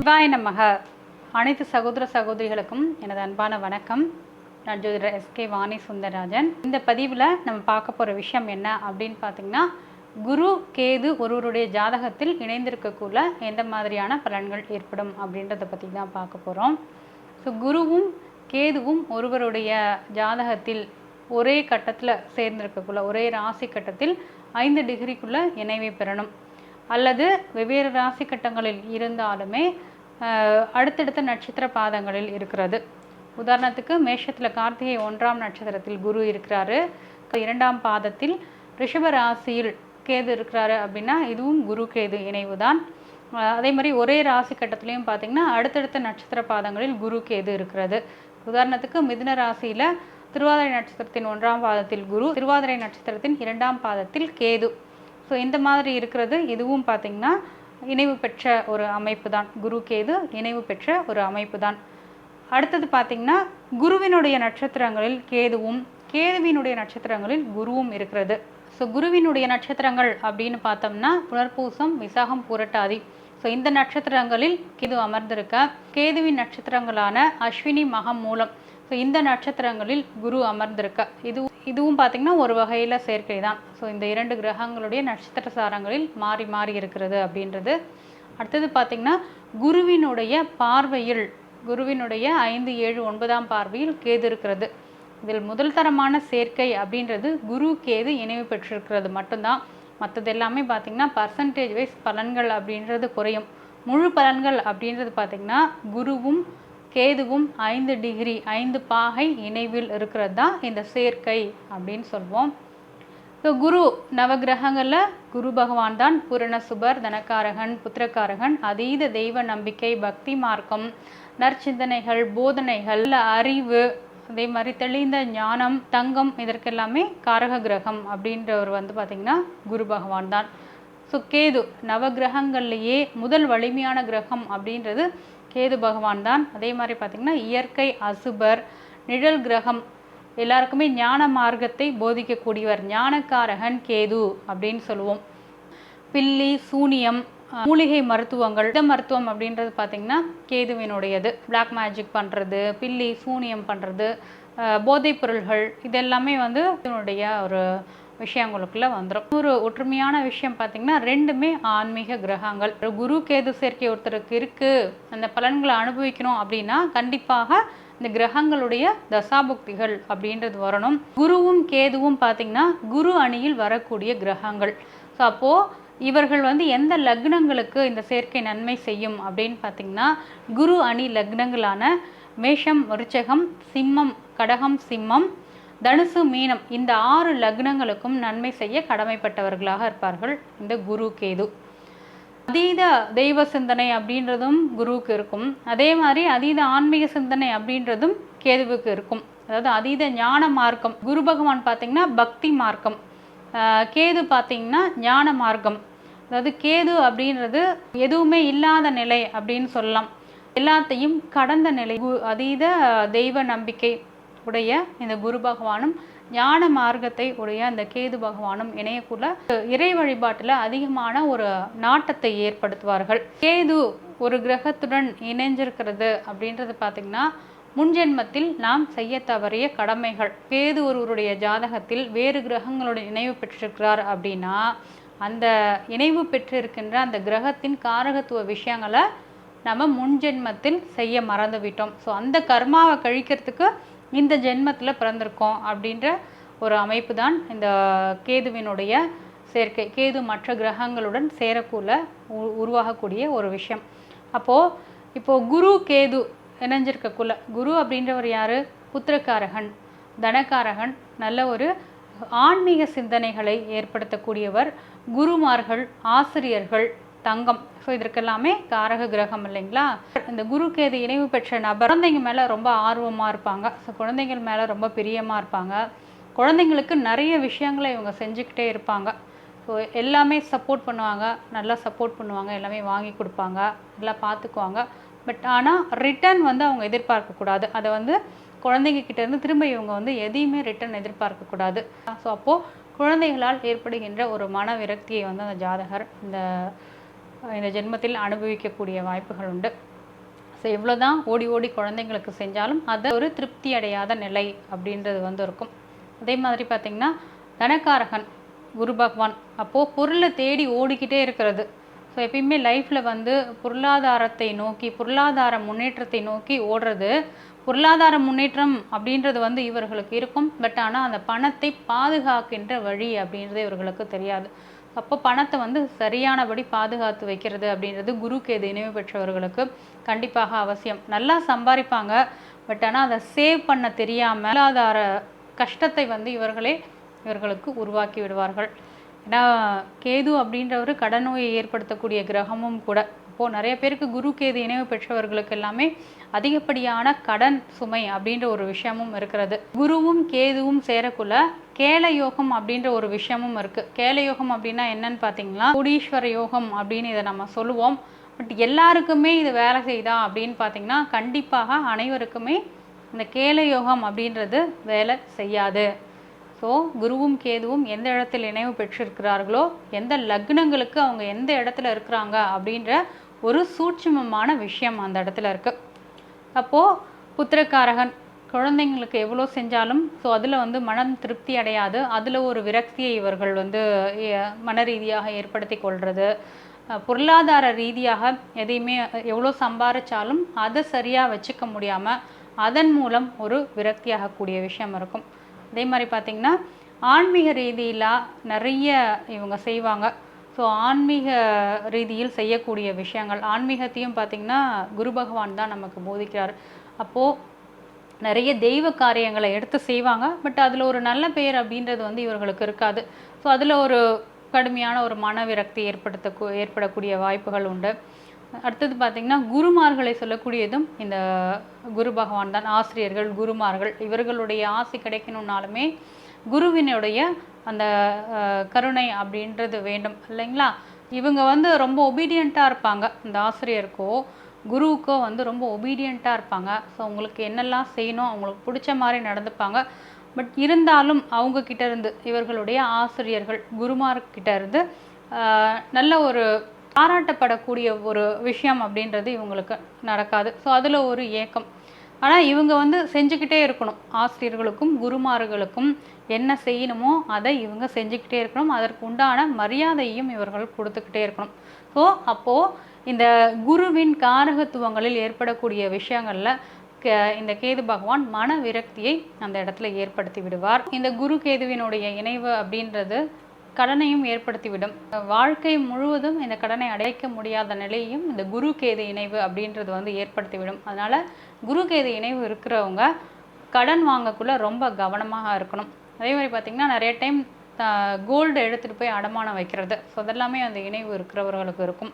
சிவாய நமக. அனைத்து சகோதர சகோதரிகளுக்கும் எனது அன்பான வணக்கம். நான் ஜோதிடர் எஸ்கே வாணி சுந்தரராஜன். இந்த பதிவில் நம்ம பார்க்க போகிற விஷயம் என்ன அப்படின்னு பார்த்தீங்கன்னா குரு கேது ஒருவருடைய ஜாதகத்தில் இணைந்திருக்கக்குள்ள எந்த மாதிரியான பலன்கள் ஏற்படும் அப்படின்றத பற்றி தான் பார்க்க போகிறோம் ஸோ குருவும் கேதுவும் ஒருவருடைய ஜாதகத்தில் ஒரே கட்டத்தில் சேர்ந்திருக்கக்குள்ள ஒரே ராசி கட்டத்தில் ஐந்து டிகிரிக்குள்ளே இணைவை பெறணும். அல்லது வெவ்வேறு ராசி கட்டங்களில் இருந்தாலுமே அடுத்தடுத்த நட்சத்திர பாதங்களில் இருக்கிறது. உதாரணத்துக்கு மேஷத்தில் கார்த்திகை ஒன்றாம் நட்சத்திரத்தில் குரு இருக்கிறாரு. இரண்டாம் பாதத்தில் ரிஷப ராசியில் கேது இருக்கிறாரு அப்படின்னா இதுவும் குரு கேது இணைவு தான் அதே மாதிரி ஒரே ராசி கட்டத்துலேயும் பார்த்தீங்கன்னா அடுத்தடுத்த நட்சத்திர பாதங்களில் குரு கேது இருக்கிறது. உதாரணத்துக்கு மிதுன ராசியில் திருவாதிரை நட்சத்திரத்தின் ஒன்றாம் பாதத்தில் குரு திருவாதிரை நட்சத்திரத்தின் இரண்டாம் பாதத்தில் கேது. ஸோ இந்த மாதிரி இருக்கிறது இதுவும் பார்த்திங்கன்னா இணைவு பெற்ற ஒரு அமைப்பு தான் குரு கேது இணைவு பெற்ற ஒரு அமைப்பு தான் அடுத்தது பார்த்திங்கன்னா குருவினுடைய நட்சத்திரங்களில் கேதுவும் கேதுவினுடைய நட்சத்திரங்களில் குருவும் இருக்கிறது. ஸோ குருவினுடைய நட்சத்திரங்கள் அப்படின்னு பார்த்தோம்னா புனர்பூசம் விசாகம் புரட்டாதி. ஸோ இந்த நட்சத்திரங்களில் கேது அமர்ந்திருக்க கேதுவின் நட்சத்திரங்களான அஸ்வினி மகம் மூலம் ஸோ இந்த நட்சத்திரங்களில் குரு அமர்ந்திருக்க. இது இதுவும் பார்த்திங்கன்னா ஒரு வகையில் சேர்க்கை தான். ஸோ இந்த இரண்டு கிரகங்களுடைய நட்சத்திர சாரங்களில் மாறி மாறி இருக்கிறது அப்படின்றது. அடுத்தது பார்த்திங்கன்னா குருவினுடைய பார்வையில் குருவினுடைய ஐந்து ஏழு ஒன்பதாம் பார்வையில் கேது இருக்கிறது. இதில் முதல் தரமான சேர்க்கை அப்படின்றது குரு கேது இணைவு பெற்றிருக்கிறது மட்டும்தான். மற்றது எல்லாமே பார்த்திங்கன்னா பர்சன்டேஜ் வைஸ் பலன்கள் அப்படின்றது குறையும். முழு பலன்கள் அப்படின்றது பார்த்திங்கன்னா குருவும் கேதுவும் ஐந்து டிகிரி ஐந்து பாகை இணைவில் இருக்கிறது? தான் இந்த சேர்க்கை அப்படின்னு சொல்வோம். ஸோ குரு நவகிரகங்களில் குரு பகவான் தான் பூரண சுபர் தனக்காரகன் புத்திரக்காரகன் அதீத தெய்வ நம்பிக்கை பக்தி மார்க்கம் நற்சிந்தனைகள் போதனைகள் அறிவு அதே மாதிரி தெளிந்த ஞானம் தங்கம் இதற்கெல்லாமே காரக கிரகம் அப்படின்றவர் வந்து பார்த்திங்கன்னா குரு பகவான் தான். ஸோ கேது நவகிரகங்கள்லேயே முதல் வலிமையான கிரகம் அப்படின்றது கேது பகவான் தான். அதே மாதிரி பார்த்திங்கன்னா இயற்கை அசுபர் நிழல் கிரகம் எல்லாருக்குமே ஞான மார்க்கத்தை போதிக்கக்கூடியவர் ஞானக்காரகன் கேது அப்படின்னு சொல்லுவோம். பில்லி சூனியம் மூலிகை மருத்துவங்கள் இந்த மருத்துவம் அப்படின்றது பார்த்திங்கன்னா கேதுவினுடையது. பிளாக் மேஜிக் பண்ணுறது பில்லி சூனியம் பண்ணுறது போதைப் பொருள்கள் இதெல்லாமே வந்து இதனுடைய ஒரு விஷயங்களுக்குள்ள வந்துடும் ஒரு ஒற்றுமையான விஷயம் பார்த்திங்கன்னா ரெண்டுமே ஆன்மீக கிரகங்கள். ஒரு குரு கேது சேர்க்கை ஒருத்தருக்கு இருக்குது அந்த பலன்களை அனுபவிக்கணும் அப்படின்னா கண்டிப்பாக இந்த கிரகங்களுடைய தசாபுக்திகள் அப்படின்றது வரணும். குருவும் கேதுவும் பார்த்திங்கன்னா குரு அணியில் வரக்கூடிய கிரகங்கள். ஸோ அப்போது இவர்கள் வந்து எந்த லக்னங்களுக்கு இந்த சேர்க்கை நன்மை செய்யும் அப்படின்னு பார்த்திங்கன்னா குரு அணி லக்னங்களான மேஷம் விருச்சகம் சிம்மம் கடகம் சிம்மம் தனுசு மீனம் இந்த ஆறு லக்னங்களுக்கும் நன்மை செய்ய கடமைப்பட்டவர்களாக இருப்பார்கள் இந்த குரு கேது. அதீத தெய்வ சிந்தனை அப்படின்றதும் குருவுக்கு இருக்கும். அதே மாதிரி அதீத ஆன்மீக சிந்தனை அப்படின்றதும் கேதுவுக்கு இருக்கும். அதாவது அதீத ஞான மார்க்கம் குரு பகவான் பார்த்தீங்கன்னா பக்தி மார்க்கம் கேது பார்த்தீங்கன்னா ஞான மார்க்கம். அதாவது கேது அப்படின்றது எதுவுமே இல்லாத நிலை அப்படின்னு சொல்லலாம். எல்லாத்தையும் கடந்த நிலை கு- அதீத தெய்வ நம்பிக்கை உடைய இந்த குரு பகவானும் ஞான மார்க்கத்தை உடைய அந்த கேது பகவானும் இணையக்குள்ள இறை வழிபாட்டில் அதிகமான ஒரு நாட்டத்தை ஏற்படுத்துவார்கள். கேது ஒரு கிரகத்துடன் இணைஞ்சிருக்கிறது அப்படின்றது பார்த்திங்கன்னா முன்ஜென்மத்தில் நாம் செய்ய தவறிய கடமைகள். கேது ஒருவருடைய ஜாதகத்தில் வேறு கிரகங்களுடன் இணைவு பெற்றிருக்கிறார் அப்படின்னா அந்த இணைவு பெற்றிருக்கின்ற அந்த கிரகத்தின் காரகத்துவ விஷயங்களை நம்ம முன் ஜென்மத்தில் செய்ய மறந்து விட்டோம் ஸோ அந்த கர்மாவை கழிக்கிறதுக்கு இந்த ஜென்மத்தில் பிறந்திருக்கோம் அப்படின்ற ஒரு அமைப்பு தான் இந்த கேதுவினுடைய சேர்க்கை. கேது மற்ற கிரகங்களுடன் சேரக்குள்ள உ- உருவாகக்கூடிய ஒரு விஷயம். அப்போது இப்போது குரு கேது இணைஞ்சிருக்கக்குள்ள குரு அப்படின்றவர் யார்? புத்திரக்காரகன் தனக்காரகன் நல்ல ஒரு ஆன்மீக சிந்தனைகளை ஏற்படுத்தக்கூடியவர் குருமார்கள் ஆசிரியர்கள் தங்கம். ஸோ இதற்கெல்லாமே காரக கிரகம் இல்லைங்களா? இந்த குரு கேது இணைவு பெற்ற நபர் குழந்தைங்க மேலே ரொம்ப ஆர்வமாக இருப்பாங்க. ஸோ குழந்தைங்கள் மேலே ரொம்ப பிரியமாக இருப்பாங்க. குழந்தைங்களுக்கு நிறைய விஷயங்களை இவங்க செஞ்சுக்கிட்டே இருப்பாங்க. ஸோ எல்லாமே சப்போர்ட் பண்ணுவாங்க. நல்லா சப்போர்ட் பண்ணுவாங்க. எல்லாமே வாங்கி கொடுப்பாங்க. நல்லா பார்த்துக்குவாங்க பட் ஆனால் ரிட்டர்ன் வந்து அவங்க எதிர்பார்க்கக்கூடாது அதை வந்து குழந்தைங்க கிட்டேருந்து திரும்ப இவங்க வந்து எதையுமே ரிட்டர்ன் எதிர்பார்க்கக்கூடாது ஸோ அப்போது குழந்தைகளால் ஏற்படுகின்ற ஒரு மன விரக்தியை வந்து அந்த ஜாதகர் இந்த இந்த ஜென்மத்தில் அனுபவிக்கக்கூடிய வாய்ப்புகள் உண்டு ஸோ எவ்வளோதான் ஓடி ஓடி குழந்தைங்களுக்கு செஞ்சாலும் அது ஒரு திருப்தி அடையாத நிலை அப்படின்றது வந்து இருக்கும் அதே மாதிரி பார்த்திங்கன்னா தனக்காரகன் குரு பகவான் அப்போது பொருளை தேடி ஓடிக்கிட்டே இருக்கிறது. ஸோ எப்பயுமே லைஃப்பில் வந்து பொருளாதாரத்தை நோக்கி பொருளாதார முன்னேற்றத்தை நோக்கி ஓடுறது பொருளாதார முன்னேற்றம் அப்படின்றது வந்து இவர்களுக்கு இருக்கும். பட் ஆனால் அந்த பணத்தை பாதுகாக்கின்ற வழி அப்படின்றது இவர்களுக்கு தெரியாது. அப்போ பணத்தை வந்து சரியானபடி பாதுகாத்து வைக்கிறது அப்படின்றது குரு கேது இணைவு பெற்றவர்களுக்கு கண்டிப்பாக அவசியம். நல்லா சம்பாதிப்பாங்க. பட் ஆனால் அதை சேவ் பண்ண தெரியாமல் பொருளாதார கஷ்டத்தை வந்து இவர்களே இவர்களுக்கு உருவாக்கி விடுவார்கள். ஏன்னா கேது அப்படின்றவர் கடன் நோயை ஏற்படுத்தக்கூடிய கிரகமும் கூட. இப்போது நிறைய பேருக்கு குரு கேது இணைவு பெற்றவர்களுக்கு எல்லாமே அதிகப்படியான கடன் சுமை அப்படின்ற ஒரு விஷயமும் இருக்கிறது. குருவும் கேதுவும் சேரக்குள்ள கேல யோகம் அப்படின்ற ஒரு விஷயமும் இருக்குது கேல யோகம் அப்படின்னா என்னன்னு பார்த்தீங்கன்னா குடீஸ்வர யோகம் அப்படின்னு இதை நம்ம சொல்லுவோம். பட் எல்லாருக்குமே இது வேலை செய்தா அப்படின்னு பார்த்தீங்கன்னா கண்டிப்பாக அனைவருக்குமே இந்த கேல யோகம் அப்படின்றது வேலை செய்யாது. ஸோ குருவும் கேதுவும் எந்த இடத்தில் இணைவு பெற்றிருக்கிறார்களோ எந்த லக்னங்களுக்கு அவங்க எந்த இடத்துல இருக்கிறாங்க அப்படின்ற ஒரு சூட்சுமமான விஷயம் அந்த இடத்துல இருக்குது அப்போது புத்திரக்காரகன் குழந்தைங்களுக்கு எவ்வளோ செஞ்சாலும் ஸோ அதில் வந்து மனம் திருப்தி அடையாது. அதில் ஒரு விரக்தியை இவர்கள் வந்து மன ரீதியாக ஏற்படுத்தி கொள்வது பொருளாதார ரீதியாக எதையுமே எவ்வளோ சம்பாரித்தாலும் அதை சரியாக வச்சுக்க முடியாமல் அதன் மூலம் ஒரு விரக்தியாகக்கூடிய விஷயம் இருக்கும். அதே மாதிரி பார்த்திங்கன்னா ஆன்மீக ரீதியில் நிறைய இவங்க செய்வாங்க. ஸோ ஆன்மீக ரீதியில் செய்யக்கூடிய விஷயங்கள் ஆன்மீகத்தையும் பார்த்திங்கன்னா குரு பகவான் தான் நமக்கு போதிக்கிறார். அப்போது நிறைய தெய்வ காரியங்களை எடுத்து செய்வாங்க. பட் அதில் ஒரு நல்ல பெயர் அப்படின்றது வந்து இவர்களுக்கு இருக்காது. ஸோ அதில் ஒரு கடுமையான ஒரு மன விரக்தி ஏற்படுத்த ஏற்படக்கூடிய வாய்ப்புகள் உண்டு. அடுத்தது பார்த்திங்கன்னா குருமார்களை சொல்லக்கூடியதும் இந்த குரு பகவான் தான். ஆசிரியர்கள் குருமார்கள் இவர்களுடைய ஆசை கிடைக்கணுன்னாலுமே குருவினுடைய அந்த கருணை அப்படின்றது வேண்டும். இல்லைங்களா? இவங்க வந்து ரொம்ப ஒபீடியண்ட்டாக இருப்பாங்க. இந்த ஆசிரியருக்கோ குருவுக்கோ வந்து ரொம்ப ஒபீடியண்ட்டாக இருப்பாங்க. ஸோ உங்களுக்கு என்னெல்லாம் செய்யணும் அவங்களுக்கு பிடிச்ச மாதிரி நடந்துப்பாங்க. பட் இருந்தாலும் அவங்க இருந்து இவர்களுடைய ஆசிரியர்கள் குருமார்கிட்ட இருந்து நல்ல ஒரு பாராட்டப்படக்கூடிய ஒரு விஷயம் அப்படின்றது இவங்களுக்கு நடக்காது. ஸோ அதில் ஒரு ஏக்கம். ஆனால் இவங்க வந்து செஞ்சுக்கிட்டே இருக்கணும். ஆசிரியர்களுக்கும் குருமார்களுக்கும் என்ன செய்யணுமோ அதை இவங்க செஞ்சுக்கிட்டே இருக்கணும். அதற்கு உண்டான மரியாதையும் இவர்கள் கொடுத்துக்கிட்டே இருக்கணும். ஸோ அப்போது இந்த குருவின் காரகத்துவங்களில் ஏற்படக்கூடிய விஷயங்களில் இந்த கேது பகவான் மன விரக்தியை அந்த இடத்துல ஏற்படுத்தி விடுவார். இந்த குரு கேதுவினுடைய இணைவு அப்படின்றது கடனையும் ஏற்படுத்திவிடும். வாழ்க்கை முழுவதும் இந்த கடனை அடைக்க முடியாத நிலையையும் இந்த குரு கேது இணைவு அப்படின்றது வந்து ஏற்படுத்திவிடும். அதனால் குரு கேது இணைவு இருக்கிறவங்க கடன் வாங்கக்குள்ளே ரொம்ப கவனமாக இருக்கணும். அதே மாதிரி பார்த்திங்கன்னா நிறைய டைம் கோல்டு எடுத்துகிட்டு போய் அடமானம் வைக்கிறது. ஸோ அதெல்லாமே அந்த இணைவு இருக்கிறவர்களுக்கு இருக்கும்.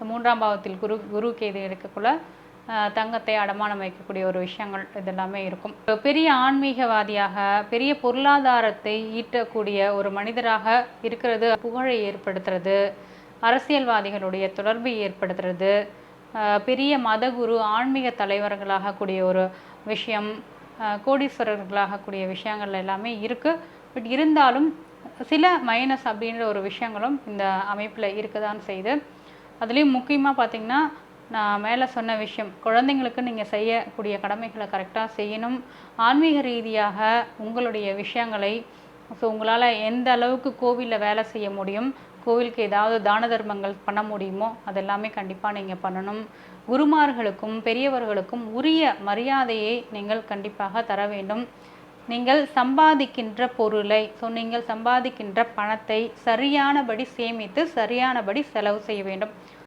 ஸோ மூன்றாம் பாவத்தில் குரு குரு கேது இருக்கக்குள்ள தங்கத்தை அடமானம் வைக்கக்கூடிய ஒரு விஷயங்கள் இதெல்லாமே இருக்கும். பெரிய ஆன்மீகவாதியாக பெரிய பொருளாதாரத்தை ஈட்டக்கூடிய ஒரு மனிதராக இருக்கிறது புகழை ஏற்படுத்துறது அரசியல்வாதிகளுடைய தொடர்பை ஏற்படுத்துறது பெரிய மதகுரு ஆன்மீக தலைவர்களாக கூடிய ஒரு விஷயம் கோடீஸ்வரர்களாக கூடிய விஷயங்கள் எல்லாமே இருக்குது பட் இருந்தாலும் சில மைனஸ் அப்படின்ற ஒரு விஷயங்களும் இந்த அமைப்பில் இருக்க தான் செய்யுது அதுலேயும் முக்கியமாக பார்த்தீங்கன்னா நான் மேலே சொன்ன விஷயம் குழந்தைங்களுக்கு நீங்கள் செய்யக்கூடிய கடமைகளை கரெக்டாக செய்யணும். ஆன்மீக ரீதியாக உங்களுடைய விஷயங்களை ஸோ உங்களால் எந்த அளவுக்கு கோவிலில் வேலை செய்ய முடியும் கோவிலுக்கு ஏதாவது தான தர்மங்கள் பண்ண முடியுமோ அதெல்லாமே கண்டிப்பாக நீங்கள் பண்ணணும். குருமார்களுக்கும் பெரியவர்களுக்கும் உரிய மரியாதையை நீங்கள் கண்டிப்பாக தர வேண்டும். நீங்கள் சம்பாதிக்கின்ற பொருளை ஸோ நீங்கள் சம்பாதிக்கின்ற பணத்தை சரியானபடி சேமித்து சரியானபடி செலவு செய்ய வேண்டும்.